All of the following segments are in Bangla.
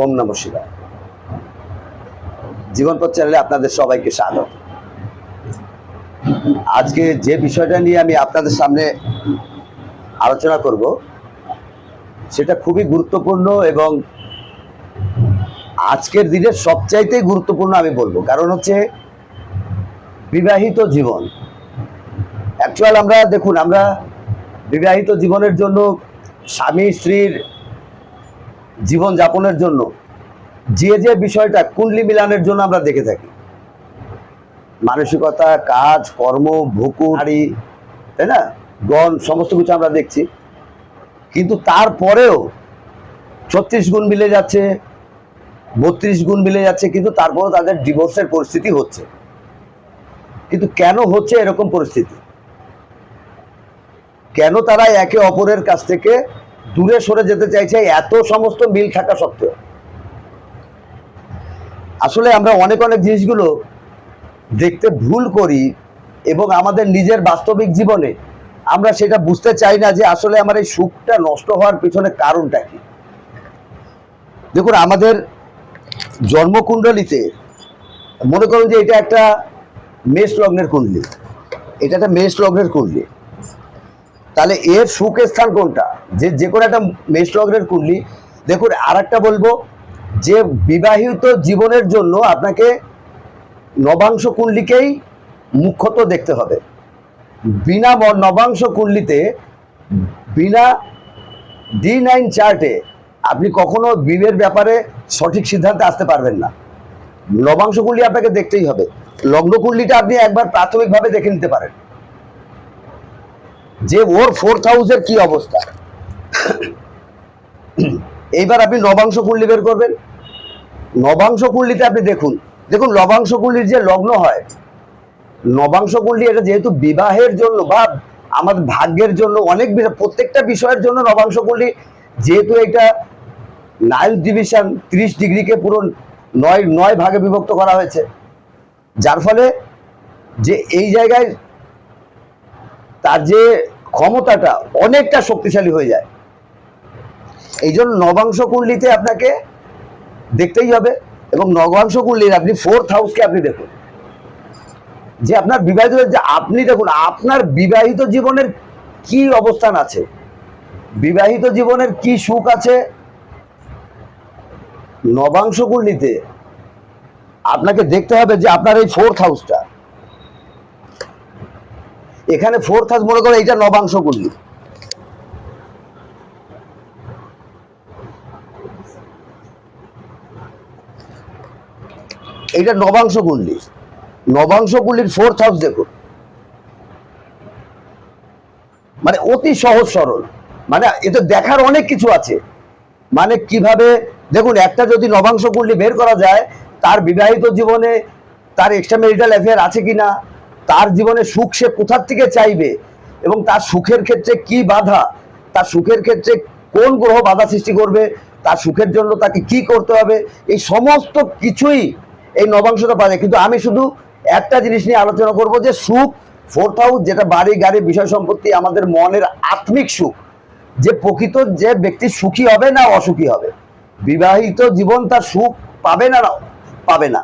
ওম নম শিবায়। জীবনপথ চ্যানেলে আপনাদের সবাইকে স্বাগত। আজকে যে বিষয়টা নিয়ে আমি আপনাদের সামনে আলোচনা করব, সেটা খুবই গুরুত্বপূর্ণ এবং আজকের দিনের সবচাইতে গুরুত্বপূর্ণ আমি বলব। কারণ হচ্ছে বিবাহিত জীবন। অ্যাকচুয়াল আমরা দেখুন, আমরা বিবাহিত জীবনের জন্য স্বামী, স্ত্রীর জীবন যাপনের জন্য, যে যে বিষয়টা কুণ্ডলি মিলানের জন্য আমরা দেখে থাকি। মানসিকতা, কাজ, কর্ম ভুকু তাই না? গণ, সমস্ত কিছু আমরা দেখছি। কিন্তু তারপরেও ছত্রিশ গুণ মিলে যাচ্ছে, বত্রিশ গুণ মিলে যাচ্ছে, কিন্তু তারপরেও তাদের ডিভোর্সের পরিস্থিতি হচ্ছে। কিন্তু কেন হচ্ছে এরকম পরিস্থিতি? কেন তারা একে অপরের কাছ থেকে দূরে সরে যেতে চাইছে এত সমস্ত মিল থাকা সত্ত্বেও। আসলে আমরা অনেক অনেক জিনিসগুলো দেখতে ভুল করি এবং আমাদের নিজের বাস্তবিক জীবনে আমরা সেটা বুঝতে চাই না যে আসলে আমার এই সুখটা নষ্ট হওয়ার পিছনে কারণটা কি। দেখুন, আমাদের জন্মকুণ্ডলিতে মনে করুন যে এটা একটা মেষ লগ্নের কুণ্ডলি। এটা একটা মেষ লগ্নের কুণ্ডলি। তাহলে এর সুখের স্থান কোনটা? যে যে কোনো একটা মেষ লগ্নের কুণ্ডলি, দেখুন আর বলব, যে বিবাহিত জীবনের জন্য আপনাকে নবাংশ কুণ্ডলিকেই মুখ্যত দেখতে হবে। বিনা নবাংশ কুণ্ডলিতে, বিনা ডি নাইন চার্টে আপনি কখনো বিবের ব্যাপারে সঠিক সিদ্ধান্তে আসতে পারবেন না। নবাংশ কুণ্ডলি আপনাকে দেখতেই হবে। লগ্ন কুণ্ডলিটা আপনি একবার প্রাথমিকভাবে দেখে নিতে পারেন। যে ওর ফোর্থ হাউসের কি অবস্থা? এইবার আপনি নবাংশ কুণ্ডলি বের করবেন। নবাংশ কুণ্ডলিতে আপনি দেখুন দেখুন নবাংশ কুণ্ডলির যে লগ্ন হয় নবাংশ কুণ্ডলি এটা যেহেতু বিবাহের জন্য বা আমাদের ভাগ্যের জন্য অনেক প্রত্যেকটা বিষয়ের জন্য নবাংশ কুণ্ডলি, যেহেতু এটা নাইন ডিভিশন ত্রিশ ডিগ্রিকে পুরো নয় নয় ভাগে বিভক্ত করা হয়েছে। যার ফলে যে এই জায়গায় তার যে ক্ষমতাটা অনেকটা শক্তিশালী হয়ে যায়। এই জন্য নবাংশ কুণ্ডলিতে আপনাকে দেখতেই হবে এবং নবাংশ কুণ্ডলির আপনি ফোর্থ হাউসকে আপনি দেখুন। যে আপনার বিবাহিত যে আপনি দেখুন, আপনার বিবাহিত জীবনের কি অবস্থান আছে? বিবাহিত জীবনের কি সুখ আছে? নবাংশ কুণ্ডলিতে আপনাকে দেখতে হবে যে আপনার এই ফোর্থ হাউসটা এখানে ফোর্থ হাউস মনে করো এইটা নবাংশ কুণ্ডলি এইটা নবাংশ কুণ্ডলি নবাংশ কুণ্ডলির ফোর্থ হাউস দেখুন মানে অতি সহজ সরল। মানে এতে দেখার অনেক কিছু আছে। মানে কীভাবে, দেখুন, একটা যদি নবাংশ কুণ্ডলি বের করা যায়, তার বিবাহিত জীবনে তার এক্সট্রা ম্যারিটাল অ্যাফেয়ার আছে কিনা তার জীবনে সুখ সে কোথার থেকে চাইবে? এবং তার সুখের ক্ষেত্রে কি বাধা? তার সুখের ক্ষেত্রে কোন গ্রহ বাধা সৃষ্টি করবে? তার সুখের জন্য তাকে কি করতে হবে? এই সমস্ত কিছুই এই নবাংশটা পাওয়া কিন্তু আমি শুধু একটা জিনিস নিয়ে আলোচনা করব যে সুখ ফোর্থ হাউস যেটা বাড়ি, গাড়ি, বিষয় সম্পত্তি, আমাদের মনের আত্মিক সুখ, যে প্রকৃত যে ব্যক্তি সুখী হবে না অসুখী হবে। বিবাহিত জীবন তার সুখ পাবে না পাবে না।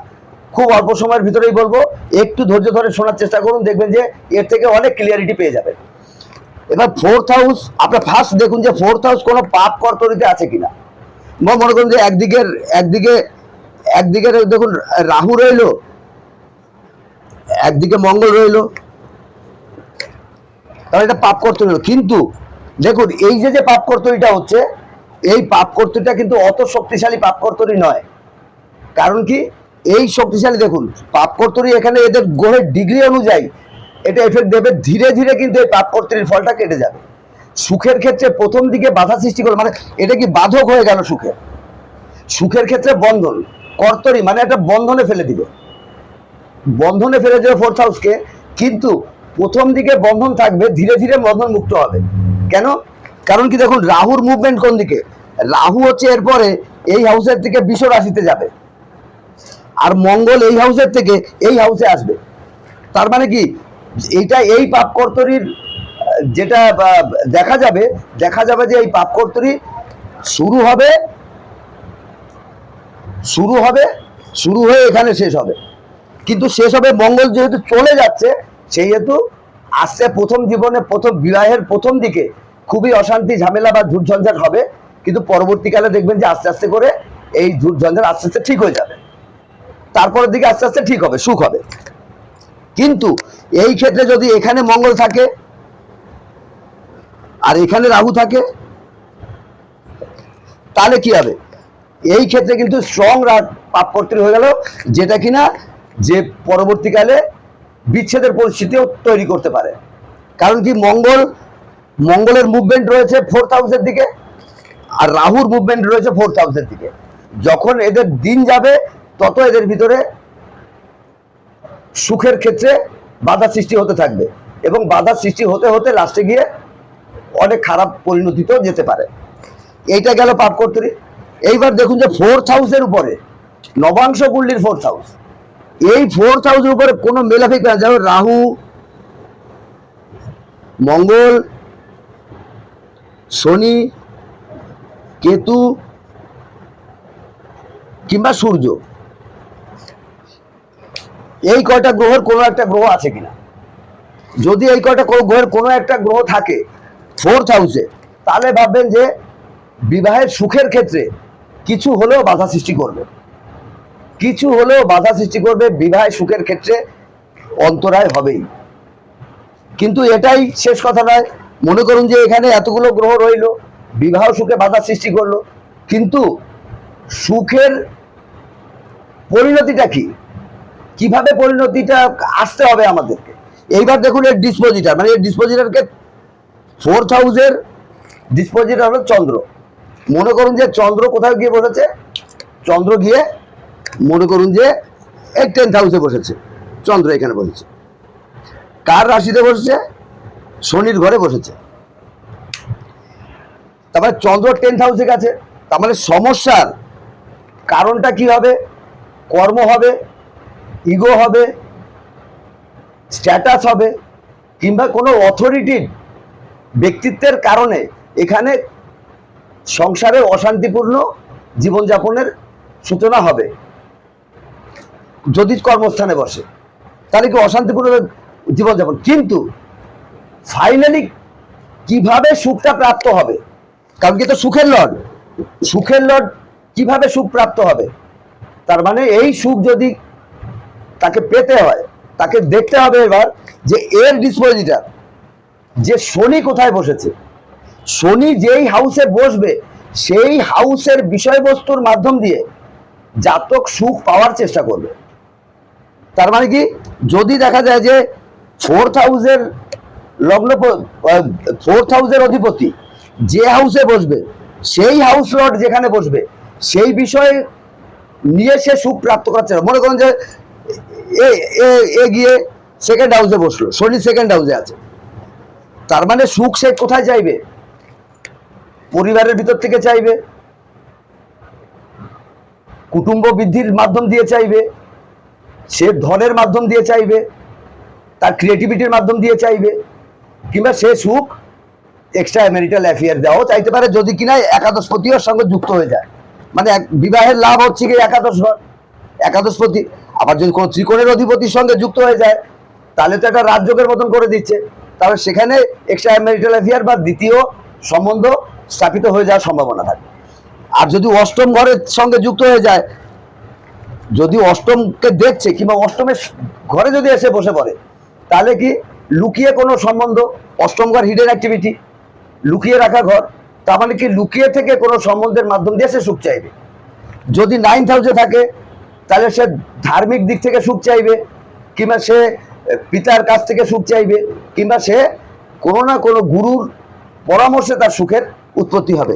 খুব অল্প সময়ের ভিতরেই বলব, একটু ধৈর্য ধরে শোনার চেষ্টা করুন, দেখবেন যে এর থেকে অনেক ক্লিয়ারিটি পেয়ে যাবেন। এবার ফোর্থ হাউস আপনার ফার্স্ট দেখুন যে ফোর্থ হাউস কোনো পাপ কর্তরিতে আছে কিনা। মনে করুন যে একদিকের, একদিকে একদিকে দেখুন, রাহু রইল, একদিকে মঙ্গল রইল। তাহলে এটা পাপ কর্তরি হলো। কিন্তু দেখুন, এই যে যে পাপ কর্তরিটা হচ্ছে, এই পাপ কর্তরিটা কিন্তু অত শক্তিশালী পাপ কর্তরি নয়। কারণ কি? এই শক্তিশালী দেখুন, পাপ কর্তরি এখানে এদের গ্রহের ডিগ্রি অনুযায়ী এটা এফেক্ট দেবে, ধীরে ধীরে কিন্তু এই পাপ কর্তরির ফলটা কেটে যাবে। সুখের ক্ষেত্রে প্রথম দিকে বাধা সৃষ্টি করবে মানে এটা কি বাধক হয়ে গেল সুখে? সুখের ক্ষেত্রে বন্ধন, কর্তরি মানে একটা বন্ধনে ফেলে দিবে। বন্ধনে ফেলে দেবে ফোর্থ হাউসকে কিন্তু প্রথম দিকে বন্ধন থাকবে, ধীরে ধীরে বন্ধন মুক্ত হবে। কেন? কারণ কি দেখুন, রাহুর মুভমেন্ট কোন দিকে? রাহু হচ্ছে এরপরে এই হাউসের থেকে বিষ রাশিতে যাবে। আর মঙ্গল এই হাউসের থেকে এই হাউসে আসবে। তার মানে কি? এইটা এই পাপ কর্তরির, যেটা দেখা যাবে দেখা যাবে যে এই পাপ কর্তরি শুরু হবে শুরু হবে, শুরু হয়ে এখানে শেষ হবে। কিন্তু শেষ হবে, মঙ্গল যেহেতু চলে যাচ্ছে সেই হেতু আসছে প্রথম জীবনে, প্রথম বিবাহের প্রথম দিকে। খুবই অশান্তি, ঝামেলা বা ঝুটঝঞ্ঝাট হবে। কিন্তু পরবর্তীকালে দেখবেন যে আস্তে আস্তে করে এই ঝুটঝঞ্ঝাট আস্তে আস্তে ঠিক হয়ে যাবে। তারপরের দিকে আস্তে আস্তে ঠিক হবে, সুখ হবে। কিন্তু এই ক্ষেত্রে যদি এখানে মঙ্গল থাকে, আর এখানে রাহু থাকে, তাহলে কি হবে? এই ক্ষেত্রে কিন্তু স্ট্রং পাপকর্তী হয়ে গেল, যেটা কিনা যে পরবর্তীকালে বিচ্ছেদের পরিস্থিতিও তৈরি করতে পারে। কারণ কি মঙ্গল, মঙ্গলের মুভমেন্ট রয়েছে ফোর্থ হাউসের দিকে, আর রাহুর মুভমেন্ট রয়েছে ফোর্থ হাউসের দিকে। যখন এদের দিন যাবে তত এদের ভিতরে সুখের ক্ষেত্রে বাধা সৃষ্টি হতে থাকবে এবং বাধা সৃষ্টি হতে হতে লাস্টে গিয়ে অনেক খারাপ পরিণতিতেও যেতে পারে। এইটা গেল পাপ কর্তরি এইবার দেখুন যে ফোর্থ হাউসের উপরে, নবাংশ কুণ্ডলীর ফোর্থ হাউস এই ফোর্থ হাউসের উপরে কোনো মেলাফিক যেমন রাহু, মঙ্গল, শনি, কেতু কিংবা সূর্য। এই কয়টা গ্রহের কোনো একটা গ্রহ আছে কিনা? যদি এই কয়টা গ্রহের কোনো একটা গ্রহ থাকে ফোর্থ হাউসে তাহলে ভাববেন যে বিবাহের সুখের ক্ষেত্রে কিছু হলেও বাধা সৃষ্টি করবে। কিছু হলেও বাধা সৃষ্টি করবে বিবাহের সুখের ক্ষেত্রে অন্তরায় হবেই কিন্তু এটাই শেষ কথা নয়। মনে করুন যে এখানে এতগুলো গ্রহ রইল, বিবাহ সুখে বাধা সৃষ্টি করল। কিন্তু সুখের পরিণতিটা কি? কীভাবে পরিণতিটা আসতে হবে আমাদেরকে? এইবার দেখুন এর ডিসপোজিটার মানে এর ডিসপোজিটারকে ফোর্থ হাউসের ডিসপোজিটার হলো চন্দ্র। মনে করুন যে চন্দ্র কোথায় গিয়ে বসেছে? চন্দ্র গিয়ে মনে করুন যে এই টেন্থ হাউসে বসেছে। চন্দ্র এখানে বসেছে। কার রাশিতে বসেছে? শনির ঘরে বসেছে। তারপরে চন্দ্র টেন্থ হাউসে গেছে। তার মানে সমস্যার কারণটা কি হবে? কর্ম হবে। ইগো হবে স্ট্যাটাস হবে, কিংবা কোনো অথরিটির ব্যক্তিত্বের কারণে এখানে সংসারের অশান্তিপূর্ণ জীবনযাপনের সূচনা হবে। যদি কর্মস্থানে বসে, তাহলে কি অশান্তিপূর্ণ জীবনযাপন? কিন্তু ফাইনালি কীভাবে সুখটা প্রাপ্ত হবে? কারণ কি তো সুখের লড। সুখের লড কীভাবে সুখ প্রাপ্ত হবে? তার মানে এই সুখ যদি তাকে পেতে হয়। তাকে দেখতে হবে এবার যে এর ডিসপোজিটার যে শনি কোথায় বসেছে। শনি যেই হাউসে বসবে, সেই হাউসের বিষয়বস্তুর মাধ্যম দিয়ে জাতক সুখ পাওয়ার চেষ্টা করবে। তার মানে কি? যদি দেখা যায় যে ফোর্থ হাউসের লগ্ন ফোর্থ হাউসের অধিপতি যে হাউসে বসবে, সেই হাউস লর্ড যেখানে বসবে, সেই বিষয়ে নিয়ে সে সুখ প্রাপ্ত করার চেষ্টা মনে করেন যে এ, এ- এ গিয়ে সেকেন্ড হাউসে বসল, শনি সেকেন্ড হাউসে আছে। তার মানে সুখ সে কোথায় চাইবে? পরিবারের ভিতর থেকে চাইবে? কুটুম্ব বৃদ্ধির মাধ্যম দিয়ে চাইবে? সে ধনের মাধ্যম দিয়ে চাইবে? তার ক্রিয়েটিভিটির মাধ্যম দিয়ে চাইবে? কিংবা সে সুখ এক্সট্রা ম্যারিটাল অ্যাফেয়ার দেওয়াও চাইতে পারে, যদি কিনা একাদশপতির সঙ্গে যুক্ত হয়ে যায়। মানে বিবাহের লাভ হচ্ছে কি একাদশ ঘর? একাদশপতি আবার যদি কোনো ত্রিকোণের অধিপতির সঙ্গে যুক্ত হয়ে যায়, তাহলে তো একটা রাজযোগের মতন করে দিচ্ছে। তাহলে সেখানে এক্সট্রা ম্যারিটাল অ্যাফেয়ার বা দ্বিতীয় সম্বন্ধ স্থাপিত হয়ে যাওয়ার সম্ভাবনা থাকে। আর যদি অষ্টম ঘরের সঙ্গে যুক্ত হয়ে যায়, যদি অষ্টমকে দেখছে কিংবা অষ্টমের ঘরে যদি এসে বসে পড়ে, তাহলে কি লুকিয়ে কোনো সম্বন্ধ? অষ্টম ঘর হিডেন অ্যাক্টিভিটি লুকিয়ে রাখা ঘর, তার মানে কি লুকিয়ে থেকে কোনো সম্বন্ধের মাধ্যম দিয়ে সে সুখ চাইবে। যদি নাইন্থ হাউসে থাকে তাহলে সে ধার্মিক দিক থেকে সুখ চাইবে, কিংবা সে পিতার কাছ থেকে সুখ চাইবে, কিংবা সে কোনো না কোনো গুরুর পরামর্শে তার সুখের উৎপত্তি হবে।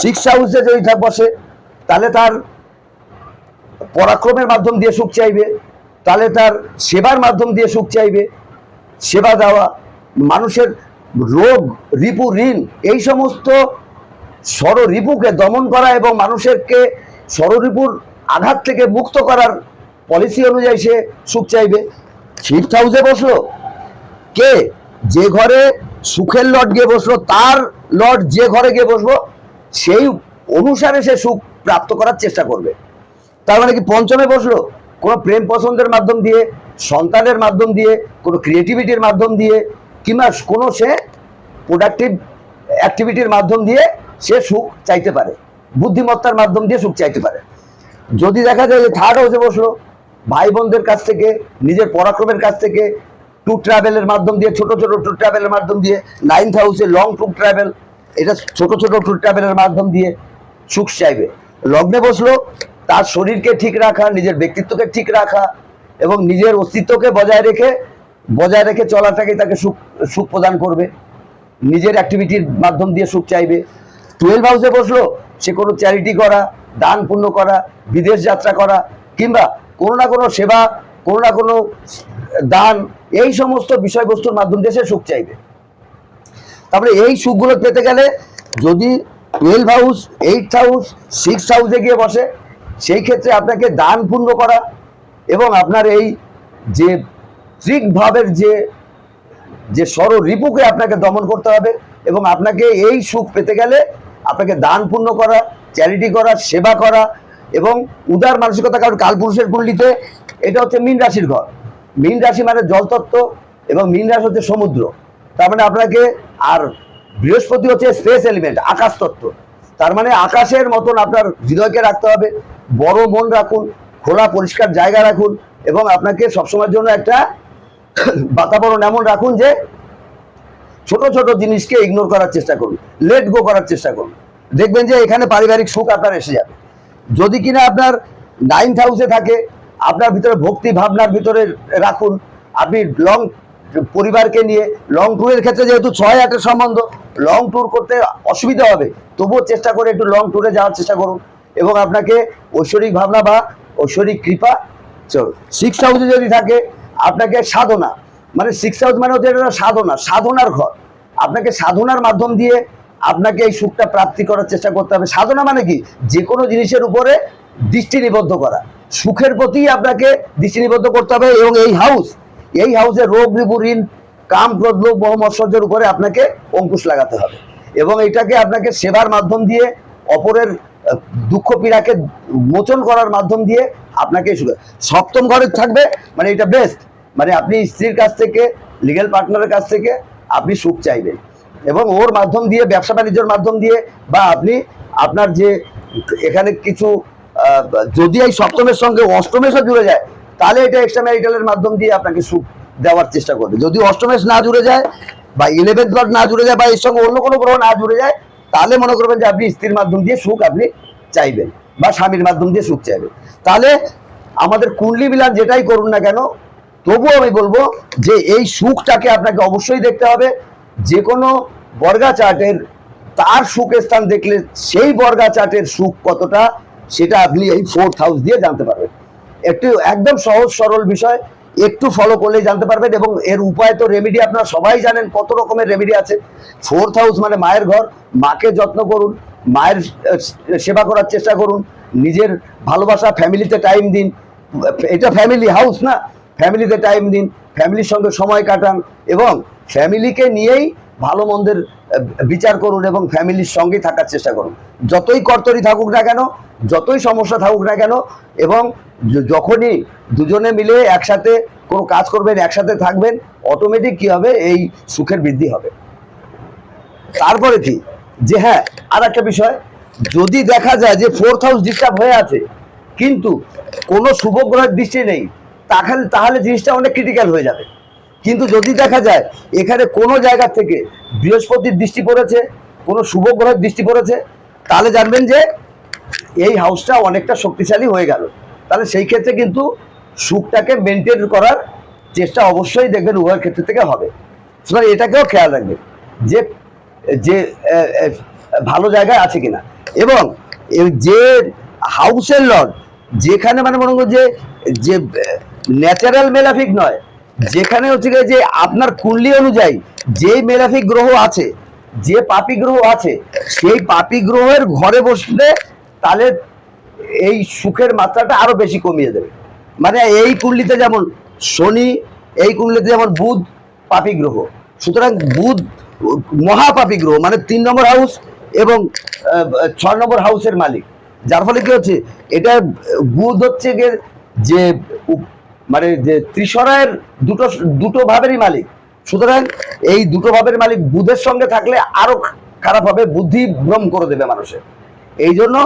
সিক্স হাউসে যদি থাক বসে, তাহলে তার পরাক্রমের মাধ্যম দিয়ে সুখ চাইবে, তাহলে তার সেবার মাধ্যম দিয়ে সুখ চাইবে, সেবা দেওয়া, মানুষের রোগ রিপু, ঋণ, এই সমস্ত রিপুকে দমন করা এবং মানুষেরকে ষড়রিপুর আঘাত থেকে মুক্ত করার পলিসি অনুযায়ী সে সুখ চাইবে। ফিফথ হাউসে বসল। কে? যে ঘরে সুখের লট গিয়ে বসল, তার লট যে ঘরে গিয়ে বসবো সেই অনুসারে সে সুখ প্রাপ্ত করার চেষ্টা করবে। তার মানে কি পঞ্চমে বসল? কোনো প্রেম পছন্দের মাধ্যম দিয়ে, সন্তানের মাধ্যম দিয়ে, কোনো ক্রিয়েটিভিটির মাধ্যম দিয়ে, কিংবা কোনো সে প্রোডাক্টিভ অ্যাক্টিভিটির মাধ্যম দিয়ে সে সুখ চাইতে পারে। বুদ্ধিমত্তার মাধ্যম দিয়ে সুখ চাইতে পারে। যদি দেখা যায় যে থার্ড হাউসে বসল ভাই বোনদের কাছ থেকে, নিজের পরাক্রমের কাছ থেকে ট্যুর ট্রাভেলের মাধ্যম দিয়ে, ছোট ছোট ট্যুর ট্রাভেলের মাধ্যম দিয়ে নাইন্থ হাউসে লং ট্যুর ট্রাভেল এটা ছোট ছোট ট্যুর ট্রাভেলের মাধ্যম দিয়ে সুখ চাইবে। লগ্নে বসল, তার শরীরকে ঠিক রাখা, নিজের ব্যক্তিত্বকে ঠিক রাখা এবং নিজের অস্তিত্বকে বজায় রেখে বজায় রেখে চলাটাকে তাকে সুখ সুখ প্রদান করবে। নিজের অ্যাক্টিভিটির মাধ্যম দিয়ে সুখ চাইবে। টুয়েলভ হাউসে বসল সে কোনো চ্যারিটি করা, দান পুণ্য করা, বিদেশ যাত্রা করা, কিংবা কোনো না কোনো সেবা, কোনো না কোনো দান, এই সমস্ত বিষয়বস্তুর মাধ্যম দিয়ে সে সুখ চাইবে। তারপরে এই সুখগুলো পেতে গেলে যদি twelve house eight house six হাউসে গিয়ে বসে, সেই ক্ষেত্রে আপনাকে দান পুণ্য করা এবং আপনার এই যে ভাবের যে যে সর রিপুকে আপনাকে দমন করতে হবে এবং আপনাকে এই সুখ পেতে গেলে আপনাকে দান পুণ্য করা চ্যারিটি করা, সেবা করা এবং উদার মানসিকতা, কারণ কালপুরুষের কুণ্ডলিতে এটা হচ্ছে মীন রাশির ঘর। মীন রাশি মানে জলতত্ত্ব এবং মীন রাশি হচ্ছে সমুদ্র। তার মানে আপনাকে, আর বৃহস্পতি হচ্ছে স্পেস এলিমেন্ট আকাশ তত্ত্ব। তার মানে আকাশের মতন আপনার হৃদয়কে রাখতে হবে, বড় মন রাখুন, খোলা পরিষ্কার জায়গা রাখুন এবং আপনাকে সবসময়ের জন্য একটা বাতাবরণ এমন রাখুন যে ছোট ছোট জিনিসকে ইগনোর করার চেষ্টা করুন। লেট গো করার চেষ্টা করুন। দেখবেন যে এখানে পারিবারিক সুখ আপনার এসে যাবে। যদি কিনা আপনার নাইন্থ হাউসে থাকে, আপনার ভিতরে ভক্তি ভাবনার ভিতরে রাখুন। আপনি লং পরিবারকে নিয়ে লং ট্যুরের ক্ষেত্রে যেহেতু ছয় আটের সম্বন্ধ লং ট্যুর করতে অসুবিধা হবে। তবুও চেষ্টা করে একটু লং ট্যুরে যাওয়ার চেষ্টা করুন। এবং আপনাকে ঐশ্বরিক ভাবনা বা ঐশ্বরিক কৃপা, চল সিক্স হাউসে যদি থাকে, আপনাকে সাধনা মানে সিক্স হাউস মানে হচ্ছে এটা সাধনা, সাধনার ঘর। আপনাকে সাধনার মাধ্যম দিয়ে আপনাকে এই সুখটা প্রাপ্তি করার চেষ্টা করতে হবে। সাধনা মানে কি? যে কোনো জিনিসের উপরে দৃষ্টি নিবদ্ধ করা। সুখের প্রতি আপনাকে দৃষ্টি নিবদ্ধ করতে হবে এবং এই হাউস এই হাউসে রোগ রিপু ঋণ, কাম, ক্রোধ, লোভ, মোহ উপরে আপনাকে অঙ্কুশ লাগাতে হবে। এবং এটাকে আপনাকে সেবার মাধ্যম দিয়ে অপরের দুঃখ, পীড়াকে মোচন করার মাধ্যম দিয়ে আপনাকে সপ্তম ঘরে থাকবে মানে এটা বেস্ট মানে আপনি স্ত্রীর কাছ থেকে লিগেল পার্টনারের কাছ থেকে আপনি সুখ চাইবেন। এবং ওর মাধ্যম দিয়ে, ব্যবসা বাণিজ্যের মাধ্যম দিয়ে, বা আপনি আপনার যে এখানে কিছু যদি এই সপ্তমের সঙ্গে অষ্টমেশও জুড়ে যায়, তাহলে এটা এক্সট্রা ম্যারিটালের মাধ্যম দিয়ে আপনাকে সুখ দেওয়ার চেষ্টা করবে। যদি অষ্টমেশ না জুড়ে যায়, বা ইলেভেন্থ লর্ড না জুড়ে যায়, বা এর সঙ্গে অন্য কোনো গ্রহ না জুড়ে যায়, তাহলে মনে করবেন যে আপনি স্ত্রীর মাধ্যম দিয়ে সুখ আপনি চাইবেন, বা স্বামীর মাধ্যম দিয়ে সুখ চাইবেন। তাহলে আমাদের কুণ্ডলি মিলান যেটাই করুন না কেন তবুও আমি বলব যে এই সুখটাকে আপনাকে অবশ্যই দেখতে হবে। যে কোনো বর্গা চার্টের তার সুখ স্থান দেখলে সেই বর্গা চার্টের সুখ কতটা, সেটা আপনি এই ফোর্থ হাউস দিয়ে জানতে পারবেন। একটু একদম সহজ সরল বিষয়, একটু ফলো করলেই জানতে পারবেন এবং এর উপায় তো রেমেডি আপনারা সবাই জানেন, কত রকমের রেমেডি আছে। ফোর্থ হাউস মানে মায়ের ঘর, মাকে যত্ন করুন, মায়ের সেবা করার চেষ্টা করুন, নিজের ভালোবাসা ফ্যামিলিতে টাইম দিন। এটা ফ্যামিলি হাউস না ফ্যামিলিতে টাইম দিন, ফ্যামিলির সঙ্গে সময় কাটান এবং ফ্যামিলিকে নিয়েই ভালো মন্দের বিচার করুন এবং ফ্যামিলির সঙ্গেই থাকার চেষ্টা করুন। যতই কর্তরি থাকুক না কেন, যতই সমস্যা থাকুক না কেন এবং যখনই দুজনে মিলে একসাথে কোনো কাজ করবেন, একসাথে থাকবেন অটোমেটিক কি হবে? এই সুখের বৃদ্ধি হবে। তারপরে কি? যে হ্যাঁ আর একটা বিষয়, যদি দেখা যায় যে ফোর্থ হাউস ডিস্টার্ব হয়ে আছে, কিন্তু কোনো শুভ গ্রহের দৃষ্টি নেই তাহলে তাহলে জিনিসটা অনেক ক্রিটিক্যাল হয়ে যাবে। কিন্তু যদি দেখা যায়, এখানে কোনো জায়গা থেকে বৃহস্পতির দৃষ্টি পড়েছে, কোনো শুভ গ্রহের দৃষ্টি পড়েছে, তাহলে জানবেন যে এই হাউসটা অনেকটা শক্তিশালী হয়ে গেল। তাহলে সেই ক্ষেত্রে কিন্তু সুখটাকে মেনটেন করার চেষ্টা অবশ্যই দেখবেন উভয়ের ক্ষেত্রে থেকে হবে। সুতরাং এটাকেও খেয়াল রাখবেন যে যে ভালো জায়গায় আছে কিনা। এবং যে হাউসের লর্ড যেখানে মানে মনে যে যে ন্যাচারাল মেলাফিক নয়। যেখানে হচ্ছে যে আপনার কুণ্ডলী অনুযায়ী যে মেলাফিক গ্রহ আছে, যে পাপি গ্রহ আছে, সেই পাপি গ্রহের ঘরে বসলে তাহলে এই সুখের মাত্রাটা আরও বেশি কমিয়ে দেবে। মানে এই কুণ্ডলিতে যেমন শনি, এই কুণ্ডলিতে যেমন বুধ পাপি গ্রহ। সুতরাং বুধ মহাপাপি গ্রহ মানে তিন নম্বর হাউস এবং ছয় নম্বর হাউসের মালিক। যার ফলে কি হচ্ছে, এটা বুধ হচ্ছে যে মানে যে ত্রিসরায়ের দুটো দুটো ভাবেরই মালিক। সুতরাং এই দুটো ভাবের মালিক বুধের সঙ্গে থাকলে আরও খারাপ হবে, বুদ্ধি ভ্রম করে দেবে মানুষের। এই জন্য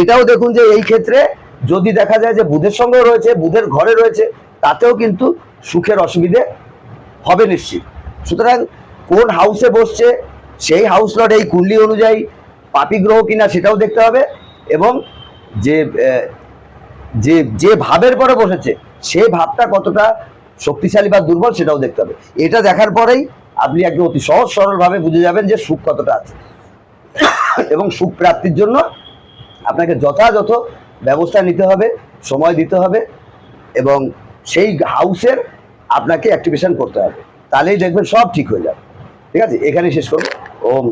এটাও দেখুন যে এই ক্ষেত্রে যদি দেখা যায় যে বুধের সঙ্গেও রয়েছে, বুধের ঘরে রয়েছে, তাতেও কিন্তু সুখের অসুবিধে হবে নিশ্চিত। সুতরাং কোন হাউসে বসছে, সেই হাউস লট এই কুণ্ডলি অনুযায়ী পাপি গ্রহ কিনা সেটাও দেখতে হবে এবং যে যে যে ভাবের পরে বসেছে সেই ভাবটা কতটা শক্তিশালী বা দুর্বল সেটাও দেখতে হবে। এটা দেখার পরেই আপনি একদম অতি সহজ সরল ভাবে বুঝে যাবেন যে সুখ কতটা আছে। এবং সুখ প্রাপ্তির জন্য আপনাকে যথাযথ ব্যবস্থা নিতে হবে, সময় দিতে হবে এবং সেই হাউসের আপনাকে অ্যাক্টিভেশন করতে হবে। তাহলেই দেখবেন সব ঠিক হয়ে যাবে। ঠিক আছে? এখানে শেষ করব। ওম